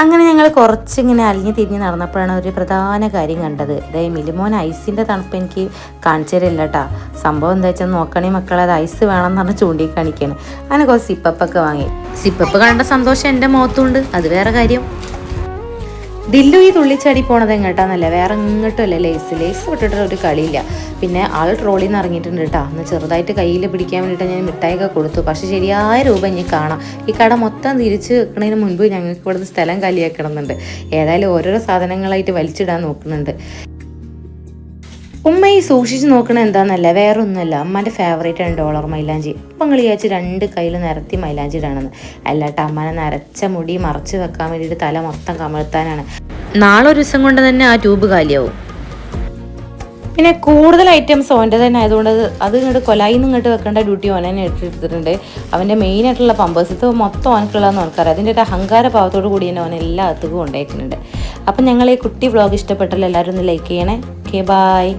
അങ്ങനെ ഞങ്ങൾ കുറച്ചിങ്ങനെ അലിഞ്ഞു തിരിഞ്ഞ് നടന്നപ്പോഴാണ് ഒരു പ്രധാന കാര്യം കണ്ടത്. ഇതേ മിലിമോൻ ഐസിന്റെ തണുപ്പ് എനിക്ക് കാണിച്ചു തരില്ല കേട്ടോ സംഭവം എന്താ വെച്ചാൽ നോക്കണേ മക്കളെ അത് ഐസ് വേണമെന്ന് പറഞ്ഞ് ചൂണ്ടിക്കാണിക്കാണ്. അങ്ങനെ കുറച്ച് സിപ്പപ്പൊക്കെ വാങ്ങി. സിപ്പപ്പ് കണ്ട സന്തോഷം എന്റെ മുഖത്തുണ്ട്. അത് വേറെ കാര്യം. ദില്ലു ഈ തുള്ളിച്ചാടി പോണത് എങ്ങോട്ടാന്നല്ല വേറെ ഇങ്ങോട്ടും അല്ല ലേസ് ലേസ് വിട്ടിട്ട് ഒരു കളിയില്ല. പിന്നെ ആൾ ട്രോളിൽ നിന്ന് ഇറങ്ങിയിട്ടുണ്ട് കേട്ടോ. അന്ന് ചെറുതായിട്ട് കയ്യിൽ പിടിക്കാൻ വേണ്ടിയിട്ട് ഞാൻ മിഠായിയൊക്കെ കൊടുത്തു. പക്ഷെ ശരിയായ രൂപ ഇനി കാണാം. ഈ കട മൊത്തം തിരിച്ച് വെക്കുന്നതിന് മുൻപ് ഞങ്ങൾക്ക് ഇവിടുന്ന് സ്ഥലം കാലിയാക്കണമെന്നുണ്ട്. ഏതായാലും ഓരോരോ സാധനങ്ങളായിട്ട് വലിച്ചിടാൻ നോക്കുന്നുണ്ട്. ഉമ്മ ഈ സൂക്ഷിച്ച് നോക്കണ എന്താന്നല്ല വേറെ ഒന്നുമല്ല അമ്മന്റെ ഫേവറേറ്റ് ആണ് ഡോളർ മൈലാഞ്ചി. അപ്പം നിങ്ങൾ വിചാരിച്ച് രണ്ട് കയ്യിൽ നിരത്തി മൈലാഞ്ചി ഇടാണെന്ന്. അല്ലാട്ട് അമ്മനെ നരച്ച മുടി മറച്ച് വെക്കാൻ വേണ്ടിയിട്ട് തല മൊത്തം കമഴ്ത്താനാണ്. നാളെ ഒരു ദിവസം കൊണ്ട് തന്നെ ആ ട്യൂബ് കാലിയാവും. പിന്നെ കൂടുതൽ ഐറ്റംസ് ഓന്റെ തന്നെ ആയതുകൊണ്ട് അത് ഇങ്ങോട്ട് കൊലായി ഇങ്ങോട്ട് വെക്കേണ്ട ഡ്യൂട്ടി ഓനെ എടുത്തിട്ടുണ്ട് അവന്റെ മെയിൻ ആയിട്ടുള്ള പമ്പേഴ്സ് ഇത് മൊത്തം ഓനക്കുള്ളതെന്ന് ഓർക്കാറ് അതിന്റെ ഒരു അഹങ്കാര ഭാവത്തോടു കൂടി തന്നെ ഓൻ എല്ലാ കൊണ്ടേക്കുന്നുണ്ട് അപ്പം ഞങ്ങൾ ഈ കുട്ടി വ്ളോഗ് ഇഷ്ടപ്പെട്ടല്ലോ എല്ലാവരും ഒന്ന് ലൈക്ക് ചെയ്യണേ. Okay bye